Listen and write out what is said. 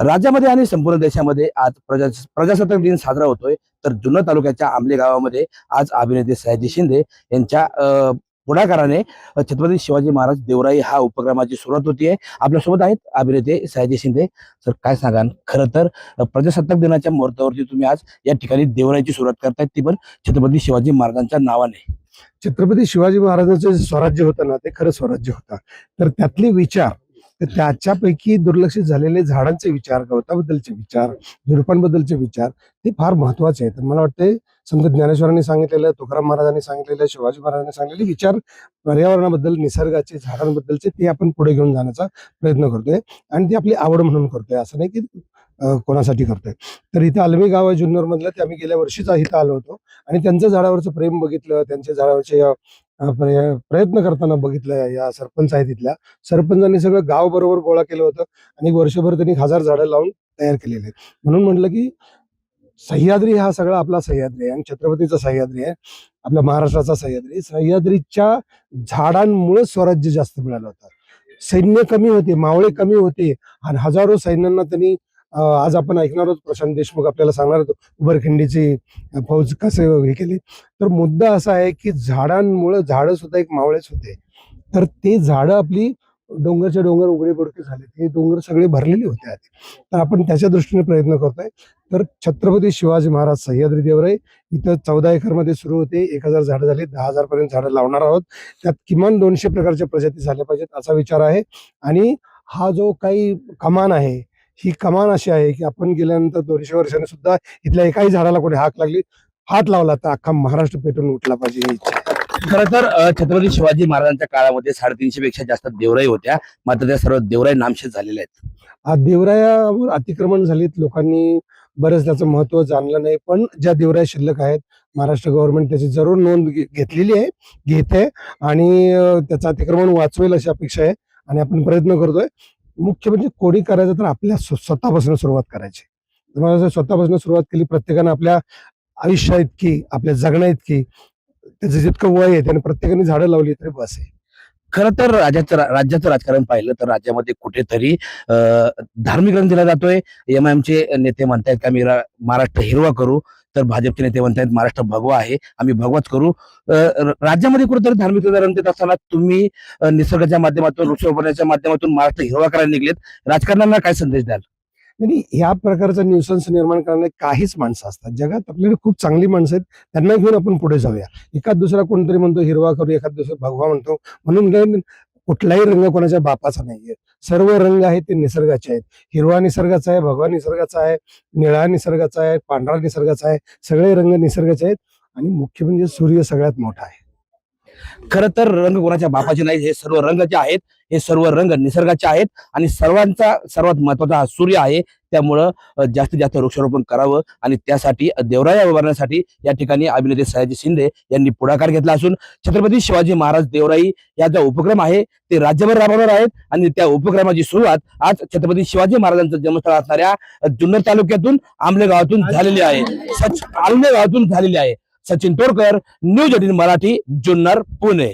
राज्यामध्ये आणि संपूर्ण देशामध्ये आज प्रजा प्रजासत्ताक दिन साजरा होतोय. तर जुन्नर तालुक्याच्या आंबले गावामध्ये आज अभिनेते सयाजी शिंदे यांच्या पुढाकाराने छत्रपती शिवाजी महाराज देवराई हा उपक्रमाची सुरुवात होतीये. आपल्यासोबत आहेत अभिनेते सयाजी शिंदे. सर काय सांगाल? खरं तर प्रजासत्ताक दिनाच्या मुहूर्तावरती तुम्ही आज या ठिकाणी देवराईची सुरुवात करतायत ती पण छत्रपती शिवाजी महाराजांच्या नावाने. छत्रपती शिवाजी महाराजांचं स्वराज्य होतं ना ते खरं स्वराज्य होतं. तर त्यातले विचार तर त्याच्यापैकी दुर्लक्षित झालेले झाडांचे विचार गवताबद्दलचे विचार झुडपांबद्दलचे विचार ते फार महत्त्वाचे आहेत. मला वाटते संत ज्ञानेश्वरांनी सांगितलेलं तुकाराम महाराजांनी सांगितलेलं शिवाजी महाराजांनी सांगितलेले विचार पर्यावरणाबद्दल निसर्गाचे झाडांबद्दलचे ते आपण पुढे घेऊन जाण्याचा प्रयत्न करतोय. आणि ती आपली आवड म्हणून करतोय. असं नाही की कोणासाठी करतोय. तर इथे आलवे गाव आहे जुन्नर मधलं ते आम्ही गेल्या वर्षीच इथं आलो होतो. आणि त्यांचं झाडावरचं प्रेम बघितलं त्यांच्या झाडावरचे प्रयत्न करताना बघितलं या सरपंच आहेत तिथल्या सरपंचांनी सगळं गाव बरोबर गोळा केलं होतं आणि वर्षभर त्यांनी हजार झाडं लावून तयार केलेले. आहेत. म्हणून म्हटलं की सह्याद्री हा सगळा आपला सह्याद्री आहे आणि छत्रपतीचा सह्याद्री आहे आपल्या महाराष्ट्राचा सह्याद्री सह्याद्रीच्या झाडांमुळे स्वराज्य जास्त मिळालं होतं. सैन्य कमी होते मावळे कमी होते आणि हजारो सैन्यांना त्यांनी आज आपण ऐकणार आहोत प्रशांत देशमुख आपल्याला सांगणार होतो उबरखिंडीची फौज कसे हे केली. तर मुद्दा असा आहे की झाडांमुळे झाडं सुद्धा एक मावळेच होते. तर ते झाडं आपली डोंगरच्या डोंगर उघडे पडके झाले. ते डोंगर सगळे भरलेले होते आधी. तर आपण त्याच्या दृष्टीने प्रयत्न करतोय. तर छत्रपती शिवाजी महाराज सह्याद्री देवराई इथं चौदा एकरमध्ये सुरू होते. एक हजार झाडं झाली. दहा हजार पर्यंत झाडं लावणार आहोत. त्यात किमान दोनशे प्रकारच्या प्रजाती झाल्या पाहिजेत असा विचार आहे. आणि हा जो काही कमान आहे ही कमान अशी आहे की आपण गेल्यानंतर दोनशे वर्षांनी सुद्धा इथल्या एकाही झाडाला कोणी हाक लागली हात लावला तर अख्खा महाराष्ट्र पेटून उठला पाहिजे ही. खरं तर छत्रपती शिवाजी महाराजांच्या काळामध्ये साडेतीनशे पेक्षा जास्त देवराई होत्या मात्र त्या सर्व देवराई नामशेष झालेल्या आहेत देवरायावर अतिक्रमण झालीत लोकांनी बरेच त्याचं महत्त्व जाणलं नाही पण ज्या देवराया शिल्लक आहेत महाराष्ट्र गव्हर्नमेंट त्याची जरूर नोंद घेतलेली आहे घेते आणि त्याचं अतिक्रमण वाचवेल अशी अपेक्षा आहे आणि आपण प्रयत्न करतोय मुख्य म्हणजे कोणी करायचं तर आपल्या स्वतःपासून सुरुवात करायची. तुम्हाला स्वतःपासून सुरुवात केली प्रत्येकानं आपल्या आयुष्या इतकी आपल्या जगण्या इतकी त्याचं जितकं वय आहे त्याने प्रत्येकाने झाडं लावली तरी बस आहे. खरं तर राज्याचं राज्याचं राजकारण पाहिलं तर राज्यामध्ये कुठेतरी धार्मिक रंग दिला जातोय. एम आय एमचे नेते म्हणतायत का मी रा- महाराष्ट्र हिरवा करू. तर भाजपचे नेते म्हणतायत महाराष्ट्र भगवा आहे आम्ही भगवाच करू. राज्यामध्ये कुठेतरी धार्मिक उदाहरण देत असताना तुम्ही निसर्गाच्या माध्यमातून वृक्षारोपणाच्या माध्यमातून महाराष्ट्र हिरवा करायला निघलेत. राजकारणाला काय संदेश द्याल? आणि ह्या प्रकारचा न्यूसन्स निर्माण करणारे काहीच माणसं असतात. जगात आपल्याकडे खूप चांगली माणसं आहेत त्यांना घेऊन आपण पुढे जाऊया. एखाद दुसरा कोणतरी म्हणतो हिरवा करू एखाद दुसरा भगवा म्हणतो. म्हणून कुठलाही रंग कोणाच्या बापाचा नाहीये. सर्व रंग आहेत ते निसर्गाचे आहेत. हिरवा निसर्गाचा आहे भगवा निसर्गाचा आहे निळा निसर्गाचा आहे पांढरा निसर्गाचा आहे सगळे रंग निसर्गाचे आहेत आणि मुख्य म्हणजे सूर्य सगळ्यात मोठा आहे. खरं तर रंग कोणाच्या बापाचे नाही हे सर्व रंग जे आहेत हे सर्व रंग निसर्गाचे आहेत आणि सर्वांचा सर्वात महत्त्वाचा हा सूर्य आहे त्यामुळं जास्तीत जास्त वृक्षारोपण करावं आणि त्यासाठी देवराया उभारण्यासाठी या ठिकाणी अभिनेते सयाजी शिंदे यांनी पुढाकार घेतला असून छत्रपती शिवाजी महाराज देवराई या जो उपक्रम आहे. ते राज्यभर राबवणार आहेत आणि त्या उपक्रमाची सुरुवात आज छत्रपती शिवाजी महाराजांचं जन्मस्थळ असणाऱ्या जुन्नर तालुक्यातून आमले गावातून झालेली आहे. सच गावातून झालेली आहे. Sachin Todkar news eighteen Marathi Junnar Pune.